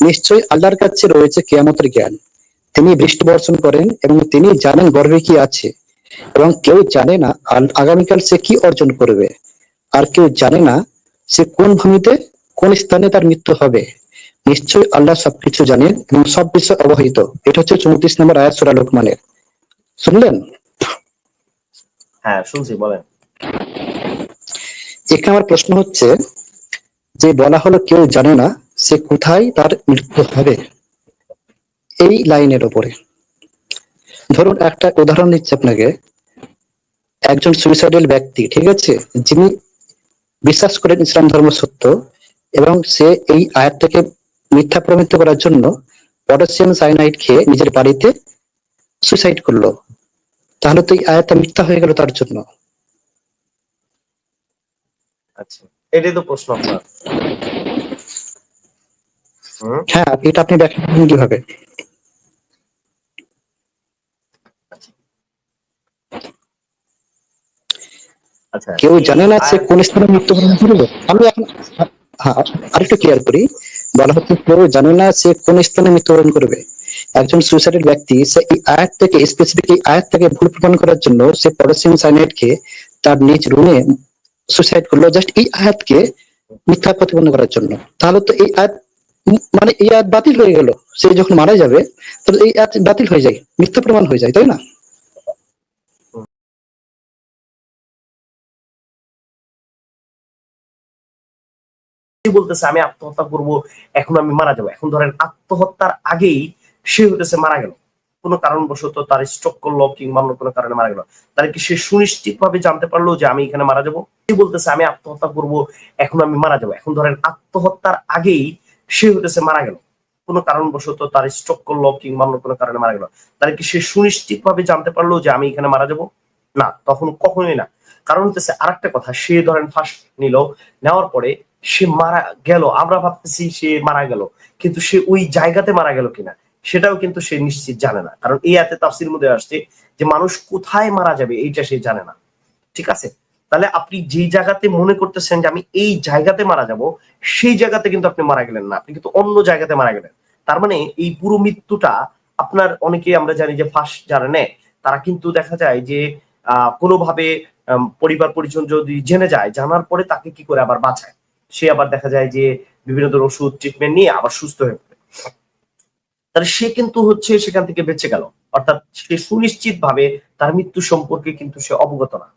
নিশ্চয়ই আল্লাহর কাছে রয়েছে কেয়ামতের জ্ঞান। তিনি বৃষ্টি বর্ষণ করেন এবং তিনি জানেন গর্ভে কি আছে এবং কেউ জানে না আগামীকাল সে কি অর্জন করবে। আর কেউ জানে না সে কোন ভূমিতে কোন স্থানে তার মৃত্যু হবে। নিশ্চয়ই আল্লাহ সবকিছু জানেন এবং সব বিষয় অবহিত। এটা হচ্ছে চৌত্রিশ নম্বর আয়াত সুরা লোকমানের। শুনলেন? হ্যাঁ শুনছি বলেন। এখানে আমার প্রশ্ন হচ্ছে যে বলা হলো কেউ জানে না সে কোথায় তার মৃত্যু হবে? এই লাইনের ওপরে। ধরুন একটা উদাহরণ দিচ্ছি আপনাকে। একজন সুইসাইডাল ব্যক্তি, ঠিক আছে? যিনি বিশ্বাস করেন ইসলাম ধর্ম সত্য এবং সে এই আয়াতটাকে মিথ্যা প্রমাণিত করার জন্য পটাশিয়াম সাইনাইড খেয়ে নিজের বাড়িতে সুইসাইড করল। তাহলে তো এই আয়াতটা মিথ্যা হয়ে গেল তার জন্য। আচ্ছা এটাই তো প্রশ্ন হ্যাঁ এটা আপনি করবেন কীভাবে। আচ্ছা কেউ জানে না সে কোন স্থানে মৃত্যুবরণ করবে আমি এখন হ্যাঁ আরেকটু ক্লিয়ার করি। বলা হচ্ছে কেউ জানে না সে কোন স্থানে মৃত্যুবরণ করবে। একজন সুইসাইডের ব্যক্তি সে এই আয়াত থেকে স্পেসিফিক এই আয়াত থেকে ভুল প্রমাণ করার জন্য সে পটাশিয়াম সাইনাইড খেয়ে তার নিজ রুমে সুইসাইড করল জাস্ট এই আয়াতকে মিথ্যা প্রতিপন্ন করার জন্য। তাহলে তো এই আয়াত মানে এই বাতিল হয়ে গেল। সে যখন মারা যাবে, তাহলে এই আয়াত বাতিল হয়ে যায়, মিথ্যা প্রমাণ হয়ে যায়, তাই না? বলতেছে, আমি আত্মহত্যা করব, এখন আমি মারা যাব। এখন ধরেন, আত্মহত্যার আগেই সে হইতেছে মারা গেল। কোনো কারণবশত তার স্ট্রোক করল কিংবা অন্য কোনো কারণে মারা গেল। তাহলে কি সে সুনিশ্চিত ভাবে জানতে পারল যে আমি এখানে মারা যাব? বলতেছে, আমি আত্মহত্যা করব, এখন আমি মারা যাব। এখন ধরেন, আত্মহত্যার আগেই সে হইতেছে মারা গেল। কোনো কারণবশত তার স্ট্রোক করল কিংবা অন্য কোনো কারণে মারা গেল। তাহলে কি সে সুনিশ্চিত ভাবে জানতে পারল যে আমি এখানে মারা যাব? না, তখন কখনোই না। কারণ হচ্ছে আরেকটা কথা, সে ধরেন ফাঁস নিল, নেওয়ার পরে সে মারা গেল। আমরা ভাবতেছি সে মারা গেল, কিন্তু সে ওই জায়গাতে মারা গেল কিনা, সেটাও কিন্তু সে নিশ্চিত জানে না। কারণ এই হাতে তাফসির মধ্যে আসছে যে মানুষ কোথায় মারা যাবে, এইটা সে জানে না। ঠিক আছে? তাহলে আপনি যেই জায়গাতে মনে করতেছেন যে আমি এই জায়গাতে মারা যাব, সেই জায়গাতে কিন্তু আপনি মারা গেলেন না। আপনি কিন্তু অন্য জায়গাতে মারা গেলেন। তার মানে এই পুরো মৃত্যুটা আপনার অনেকে আমরা জানি যে ফার্স্ট যারা নেয়, তারা কিন্তু দেখা যায় যে কোনোভাবে পরিবার পরিজন যদি জেনে যায়, জানার পরে তাকে কি করে আবার বাঁচায়? সে আবার দেখা যায় যে বিভিন্ন ধরনের ওষুধ ট্রিটমেন্ট নিয়ে আবার সুস্থ হয়ে পড়ে। তাহলে সে কিন্তু হচ্ছে সেখান থেকে বেঁচে গেল। অর্থাৎ সে সুনিশ্চিত ভাবে তার মৃত্যু সম্পর্কে কিন্তু সে অবগত না।